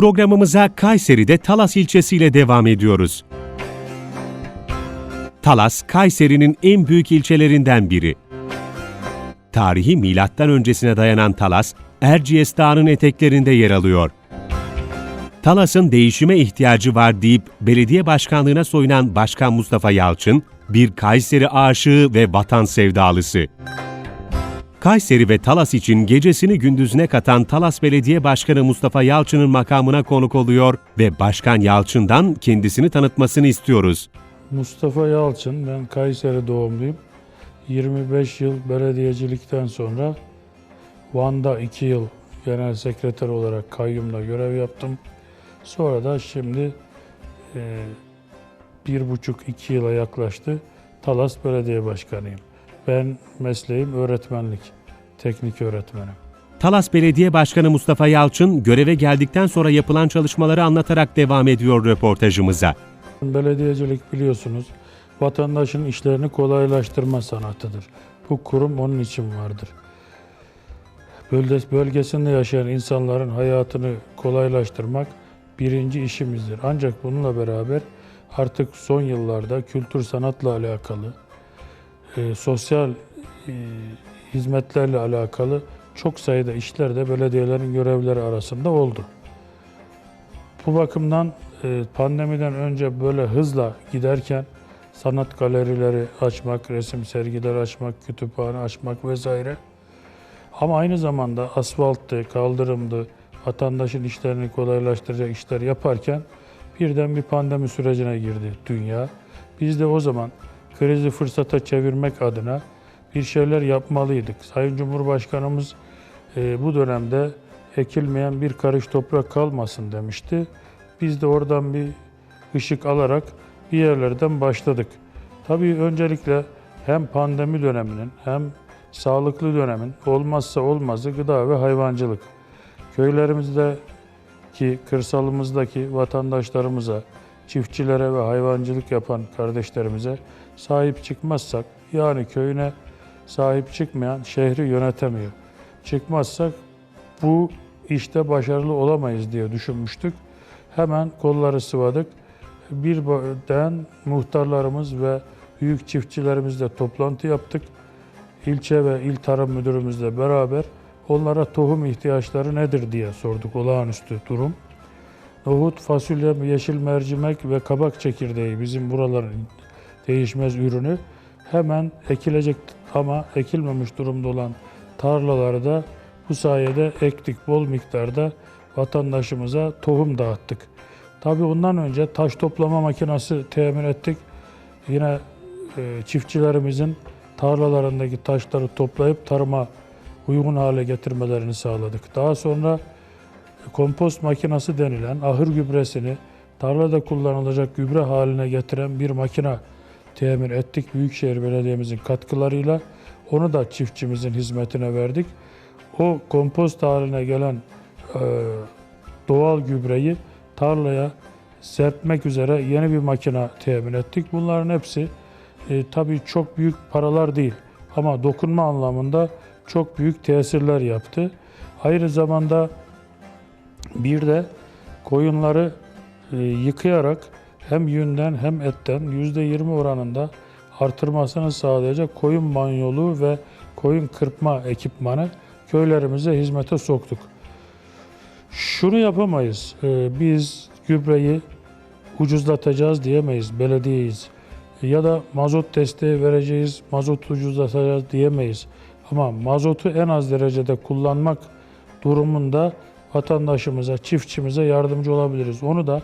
Programımıza Kayseri'de Talas ilçesiyle devam ediyoruz. Talas, Kayseri'nin en büyük ilçelerinden biri. Tarihi milattan öncesine dayanan Talas, Erciyes Dağı'nın eteklerinde yer alıyor. Talas'ın değişime ihtiyacı var deyip belediye başkanlığına soyunan Başkan Mustafa Yalçın, bir Kayseri aşığı ve vatan sevdalısı. Kayseri ve Talas için gecesini gündüzüne katan Talas Belediye Başkanı Mustafa Yalçın'ın makamına konuk oluyor ve Başkan Yalçın'dan kendisini tanıtmasını istiyoruz. Mustafa Yalçın, ben Kayseri doğumluyum. 25 yıl belediyecilikten sonra Van'da 2 yıl genel sekreter olarak kayyumda görev yaptım. Sonra da şimdi e, bir buçuk iki yıla yaklaştı Talas Belediye Başkanıyım. Ben mesleğim öğretmenlik, teknik öğretmenim. Talas Belediye Başkanı Mustafa Yalçın göreve geldikten sonra yapılan çalışmaları anlatarak devam ediyor röportajımıza. Belediyecilik biliyorsunuz vatandaşın işlerini kolaylaştırma sanatıdır. Bu kurum onun için vardır. Bölge- Bölgesinde yaşayan insanların hayatını kolaylaştırmak birinci işimizdir. Ancak bununla beraber artık son yıllarda kültür sanatla alakalı, e, sosyal e, hizmetlerle alakalı çok sayıda işler de belediyelerin görevleri arasında oldu. Bu bakımdan e, pandemiden önce böyle hızla giderken sanat galerileri açmak, resim sergileri açmak, kütüphane açmak vesaire. Ama aynı zamanda asfalttı, kaldırımdı, vatandaşın işlerini kolaylaştıracak işler yaparken birden bir pandemi sürecine girdi dünya. Biz de o zaman krizi fırsata çevirmek adına bir şeyler yapmalıydık. Sayın Cumhurbaşkanımız e, bu dönemde ekilmeyen bir karış toprak kalmasın demişti. Biz de oradan bir ışık alarak bir yerlerden başladık. Tabii öncelikle hem pandemi döneminin hem sağlıklı dönemin olmazsa olmazı gıda ve hayvancılık. Köylerimizdeki, kırsalımızdaki vatandaşlarımıza, çiftçilere ve hayvancılık yapan kardeşlerimize sahip çıkmazsak, yani köyüne sahip çıkmayan şehri yönetemiyor. Çıkmazsak bu işte başarılı olamayız diye düşünmüştük. Hemen kolları sıvadık. Birden muhtarlarımız ve büyük çiftçilerimizle toplantı yaptık. İlçe ve il tarım müdürümüzle beraber onlara tohum ihtiyaçları nedir diye sorduk olağanüstü durum. Nohut, fasulye, yeşil mercimek ve kabak çekirdeği bizim buraların değişmez ürünü hemen ekilecek ama ekilmemiş durumda olan tarlaları da bu sayede ektik bol miktarda vatandaşımıza tohum dağıttık. Tabii ondan önce taş toplama makinesi temin ettik. Yine e, çiftçilerimizin tarlalarındaki taşları toplayıp tarıma uygun hale getirmelerini sağladık. Daha sonra kompost makinesi denilen ahır gübresini tarlada kullanılacak gübre haline getiren bir makine temin ettik. Büyükşehir Belediye'mizin katkılarıyla onu da çiftçimizin hizmetine verdik. O kompost haline gelen e, doğal gübreyi tarlaya serpmek üzere yeni bir makine temin ettik. Bunların hepsi e, tabii çok büyük paralar değil ama dokunma anlamında çok büyük tesirler yaptı. Aynı zamanda bir de koyunları e, yıkayarak hem yünden hem etten %20 oranında artırmasını sağlayacak koyun banyolu ve koyun kırpma ekipmanı köylerimize hizmete soktuk. Şunu yapamayız. e, Biz gübreyi ucuzlatacağız diyemeyiz. Belediyeyiz. Ya da mazot desteği vereceğiz, mazot ucuzlatacağız diyemeyiz. Ama mazotu en az derecede kullanmak durumunda vatandaşımıza, çiftçimize yardımcı olabiliriz. Onu da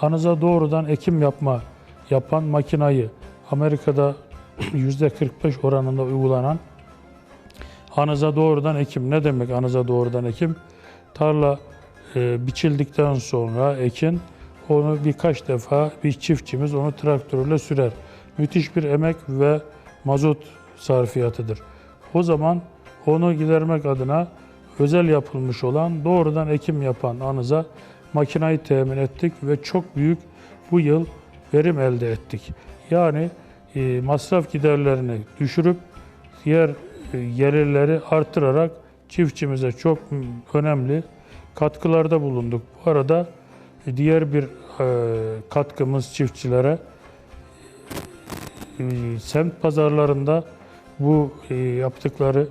anıza doğrudan ekim yapma yapan makinayı Amerika'da %45 oranında uygulanan anıza doğrudan ekim. Ne demek anıza doğrudan ekim? Tarla e, biçildikten sonra ekin onu birkaç defa bir çiftçimiz onu traktörle sürer. Müthiş bir emek ve mazot sarfiyatıdır. O zaman onu gidermek adına özel yapılmış olan doğrudan ekim yapan anıza makinayı temin ettik ve çok büyük bu yıl verim elde ettik. Yani e, masraf giderlerini düşürüp diğer e, gelirleri artırarak çiftçimize çok önemli katkılarda bulunduk. Bu arada e, diğer bir katkımız çiftçilere semt pazarlarında bu yaptıkları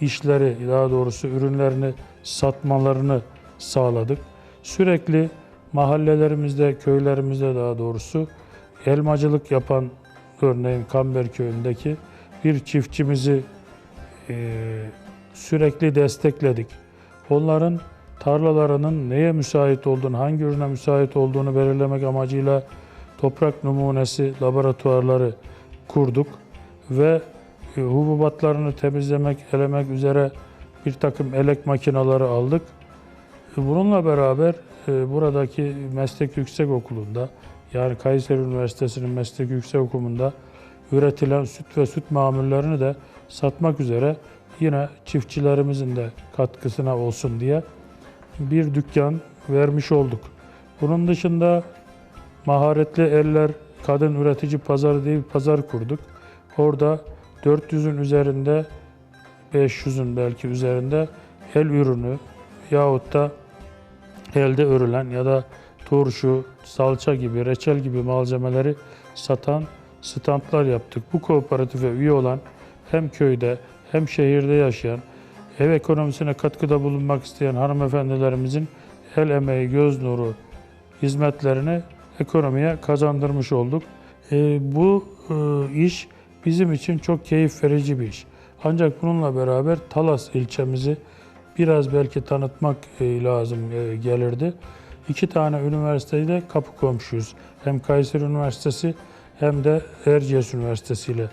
işleri daha doğrusu ürünlerini satmalarını sağladık. Sürekli mahallelerimizde, köylerimizde daha doğrusu elmacılık yapan örneğin Kamber köyündeki bir çiftçimizi e, sürekli destekledik. Onların tarlalarının neye müsait olduğunu, hangi ürüne müsait olduğunu belirlemek amacıyla toprak numunesi laboratuvarları kurduk ve e, hububatlarını temizlemek, elemek üzere bir takım elek makineleri aldık. Bununla beraber e, buradaki meslek yüksek okulunda yani Kayseri Üniversitesi'nin meslek yüksek okulunda üretilen süt ve süt mamullerini de satmak üzere yine çiftçilerimizin de katkısına olsun diye bir dükkan vermiş olduk. Bunun dışında maharetli eller kadın üretici pazarı diye bir pazar kurduk. Orada 400'ün üzerinde 500'ün belki üzerinde el ürünü yahut da elde örülen ya da turşu, salça gibi, reçel gibi malzemeleri satan standlar yaptık. Bu kooperatife üye olan hem köyde hem şehirde yaşayan, ev ekonomisine katkıda bulunmak isteyen hanımefendilerimizin el emeği, göz nuru hizmetlerini ekonomiye kazandırmış olduk. E, bu e, iş bizim için çok keyif verici bir iş. Ancak bununla beraber Talas ilçemizi biraz belki tanıtmak e, lazım e, gelirdi. İki tane üniversiteyle kapı komşuyuz. Hem Kayseri Üniversitesi hem de Erciyes Üniversitesi ile.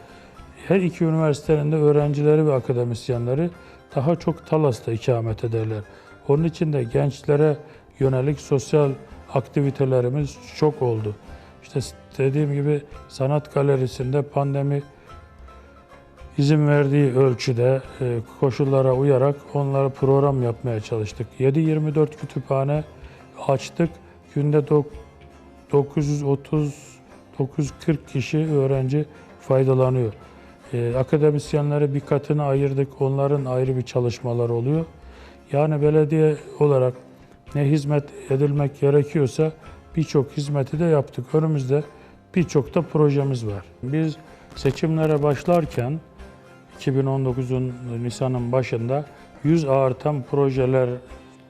Her iki üniversitenin de öğrencileri ve akademisyenleri daha çok Talas'ta ikamet ederler. Onun için de gençlere yönelik sosyal aktivitelerimiz çok oldu. İşte dediğim gibi sanat galerisinde pandemi izin verdiği ölçüde e, koşullara uyarak onlara program yapmaya çalıştık. 7-24 kütüphane açtık. Günde dok- 930 940 kişi öğrenci faydalanıyor. E, akademisyenlere bir katını ayırdık. Onların ayrı bir çalışmaları oluyor. Yani belediye olarak ne hizmet edilmek gerekiyorsa birçok hizmeti de yaptık. Önümüzde birçok da projemiz var. Biz seçimlere başlarken 2019'un Nisan'ın başında 100 artan projeler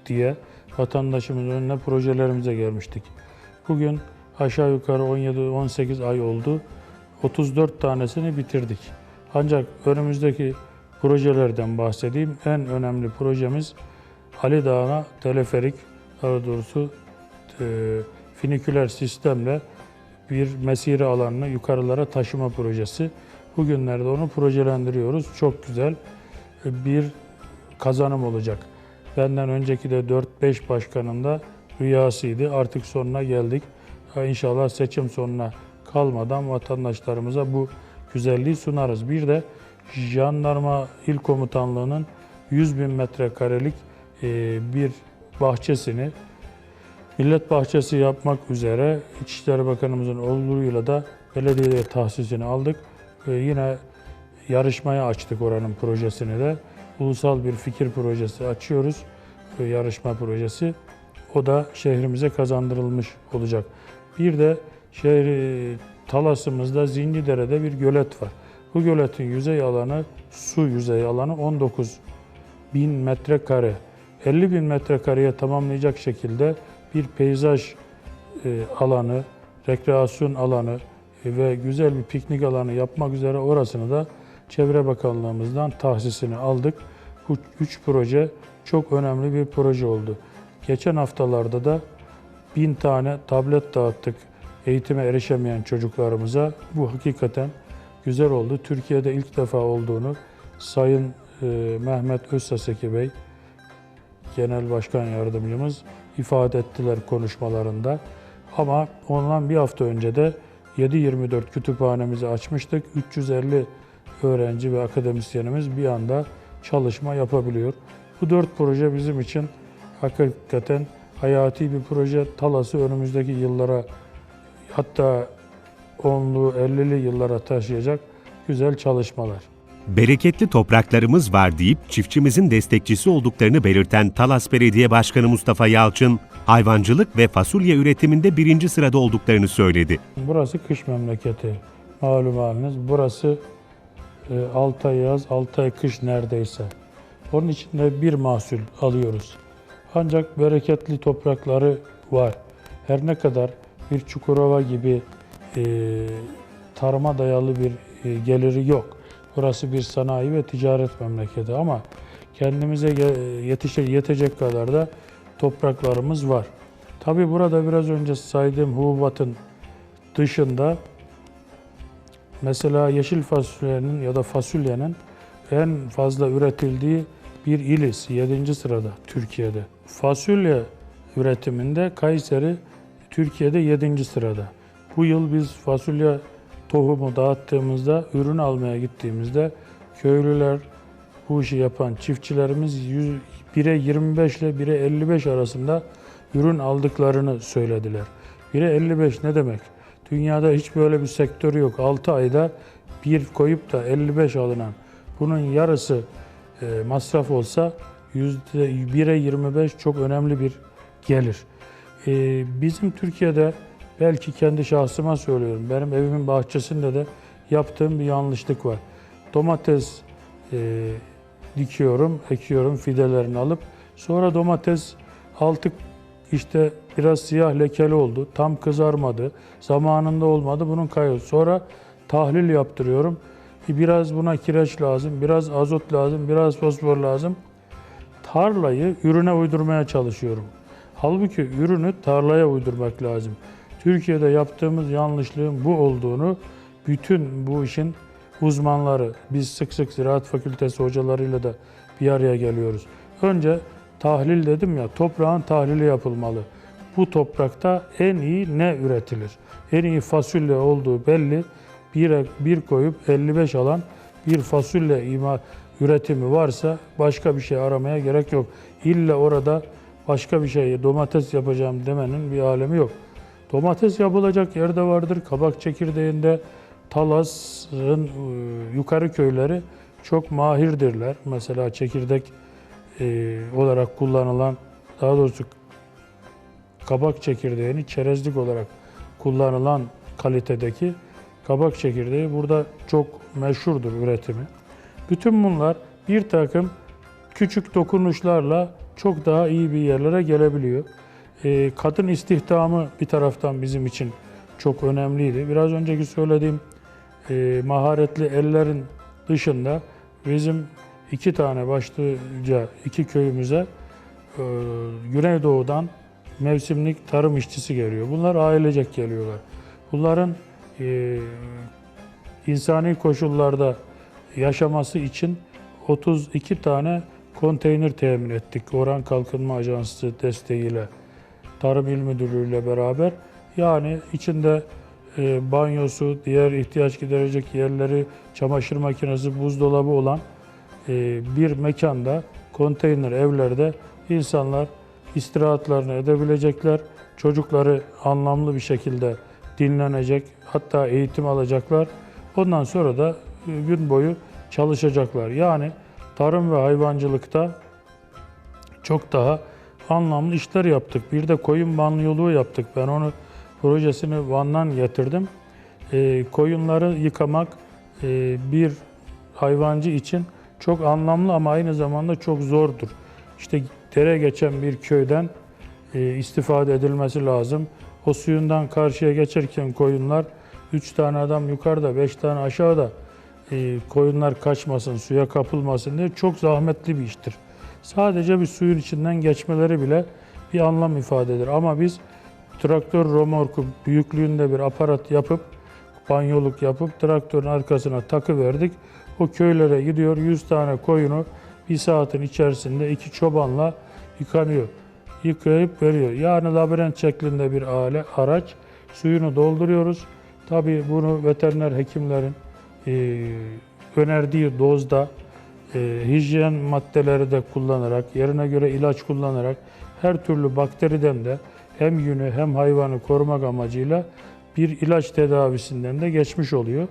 diye vatandaşımızın önüne projelerimize gelmiştik. Bugün aşağı yukarı 17-18 ay oldu. 34 tanesini bitirdik. Ancak önümüzdeki projelerden bahsedeyim. En önemli projemiz Ali Dağı'na teleferik, daha doğrusu e, finiküler sistemle bir mesire alanını yukarılara taşıma projesi. Bugünlerde onu projelendiriyoruz. Çok güzel bir kazanım olacak. Benden önceki de 4-5 başkanın da rüyasıydı. Artık sonuna geldik. İnşallah seçim sonuna kalmadan vatandaşlarımıza bu güzelliği sunarız. Bir de Jandarma İl Komutanlığı'nın 100 bin metrekarelik e, bir bahçesini millet bahçesi yapmak üzere İçişleri Bakanımızın oluruyla da belediyeye tahsisini aldık. Ee, yine yarışmaya açtık oranın projesini de. Ulusal bir fikir projesi açıyoruz. Ee, yarışma projesi. O da şehrimize kazandırılmış olacak. Bir de şehir Talas'ımızda Zinlidere'de bir gölet var. Bu göletin yüzey alanı, su yüzey alanı 19 bin metrekare. 50 bin metrekareye tamamlayacak şekilde bir peyzaj e, alanı, rekreasyon alanı ve güzel bir piknik alanı yapmak üzere orasını da Çevre Bakanlığımızdan tahsisini aldık. Bu üç proje çok önemli bir proje oldu. Geçen haftalarda da bin tane tablet dağıttık eğitime erişemeyen çocuklarımıza. Bu hakikaten güzel oldu. Türkiye'de ilk defa olduğunu Sayın e, Mehmet Özsaseki Bey, Genel Başkan Yardımcımız ifade ettiler konuşmalarında. Ama ondan bir hafta önce de 7-24 kütüphanemizi açmıştık. 350 öğrenci ve akademisyenimiz bir anda çalışma yapabiliyor. Bu dört proje bizim için hakikaten hayati bir proje. Talas'ı önümüzdeki yıllara hatta 10'lu 50'li yıllara taşıyacak güzel çalışmalar. Bereketli topraklarımız var deyip çiftçimizin destekçisi olduklarını belirten Talas Belediye Başkanı Mustafa Yalçın, hayvancılık ve fasulye üretiminde birinci sırada olduklarını söyledi. Burası kış memleketi. Malum haliniz. Burası 6 ay yaz, 6 ay kış neredeyse. Onun için de bir mahsul alıyoruz. Ancak bereketli toprakları var. Her ne kadar bir Çukurova gibi e, tarıma dayalı bir e, geliri yok. Burası bir sanayi ve ticaret memleketi ama kendimize yetişe, yetecek kadar da topraklarımız var. Tabi burada biraz önce saydığım hububatın dışında mesela yeşil fasulyenin ya da fasulyenin en fazla üretildiği bir iliz 7. sırada Türkiye'de. Fasulye üretiminde Kayseri Türkiye'de 7. sırada. Bu yıl biz fasulye tohumu dağıttığımızda, ürün almaya gittiğimizde köylüler, bu işi yapan çiftçilerimiz 100 1'e 25 ile 1'e 55 arasında ürün aldıklarını söylediler. 1'e 55 ne demek? Dünyada hiç böyle bir sektör yok. 6 ayda bir koyup da 55 alınan bunun yarısı e, masraf olsa yüzde 1'e 25 çok önemli bir gelir. E, bizim Türkiye'de belki kendi şahsıma söylüyorum. Benim evimin bahçesinde de yaptığım bir yanlışlık var. Domates e, dikiyorum, ekiyorum fidelerini alıp sonra domates altı işte biraz siyah lekeli oldu. Tam kızarmadı. Zamanında olmadı. Bunun kaybı. Sonra tahlil yaptırıyorum. Biraz buna kireç lazım, biraz azot lazım, biraz fosfor lazım. Tarlayı ürüne uydurmaya çalışıyorum. Halbuki ürünü tarlaya uydurmak lazım. Türkiye'de yaptığımız yanlışlığın bu olduğunu bütün bu işin uzmanları, biz sık sık ziraat fakültesi hocalarıyla da bir araya geliyoruz. Önce tahlil dedim ya, toprağın tahlili yapılmalı. Bu toprakta en iyi ne üretilir? En iyi fasulye olduğu belli. Bir, bir koyup 55 alan bir fasulye ima, üretimi varsa başka bir şey aramaya gerek yok. İlla orada başka bir şey domates yapacağım demenin bir alemi yok. Domates yapılacak yerde vardır. Kabak çekirdeğinde Talas'ın e, yukarı köyleri çok mahirdirler. Mesela çekirdek e, olarak kullanılan, daha doğrusu kabak çekirdeğini çerezlik olarak kullanılan kalitedeki kabak çekirdeği burada çok meşhurdur üretimi. Bütün bunlar bir takım küçük dokunuşlarla çok daha iyi bir yerlere gelebiliyor. Ee, kadın istihdamı bir taraftan bizim için çok önemliydi. Biraz önceki söylediğim e, maharetli ellerin dışında bizim iki tane başlıca iki köyümüze e, Güneydoğu'dan mevsimlik tarım işçisi geliyor. Bunlar ailecek geliyorlar. Bunların e, insani koşullarda yaşaması için 32 tane konteyner temin ettik. Oran Kalkınma Ajansı desteğiyle, Tarım İl Müdürlüğü ile beraber. Yani içinde e, banyosu, diğer ihtiyaç giderecek yerleri, çamaşır makinesi, buzdolabı olan e, bir mekanda, konteyner evlerde insanlar istirahatlarını edebilecekler. Çocukları anlamlı bir şekilde dinlenecek, hatta eğitim alacaklar. Ondan sonra da e, gün boyu çalışacaklar. Yani tarım ve hayvancılıkta çok daha anlamlı işler yaptık. Bir de koyun banliyoluğu yaptık. Ben onu projesini Van'dan getirdim. E, koyunları yıkamak e, bir hayvancı için çok anlamlı ama aynı zamanda çok zordur. İşte dere geçen bir köyden e, istifade edilmesi lazım. O suyundan karşıya geçerken koyunlar 3 tane adam yukarıda, 5 tane aşağıda e, koyunlar kaçmasın, suya kapılmasın diye çok zahmetli bir iştir. Sadece bir suyun içinden geçmeleri bile bir anlam ifade eder. Ama biz traktör romorku büyüklüğünde bir aparat yapıp, banyoluk yapıp traktörün arkasına takı verdik. O köylere gidiyor 100 tane koyunu bir saatin içerisinde iki çobanla yıkanıyor. Yıkayıp veriyor. Yani labirent şeklinde bir ale, araç. Suyunu dolduruyoruz. Tabii bunu veteriner hekimlerin e, önerdiği dozda e, hijyen maddeleri de kullanarak, yerine göre ilaç kullanarak her türlü bakteriden de hem yünü hem hayvanı korumak amacıyla bir ilaç tedavisinden de geçmiş oluyor.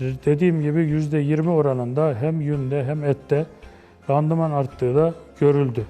dediğim gibi %20 oranında hem yünde hem ette randıman arttığı da görüldü.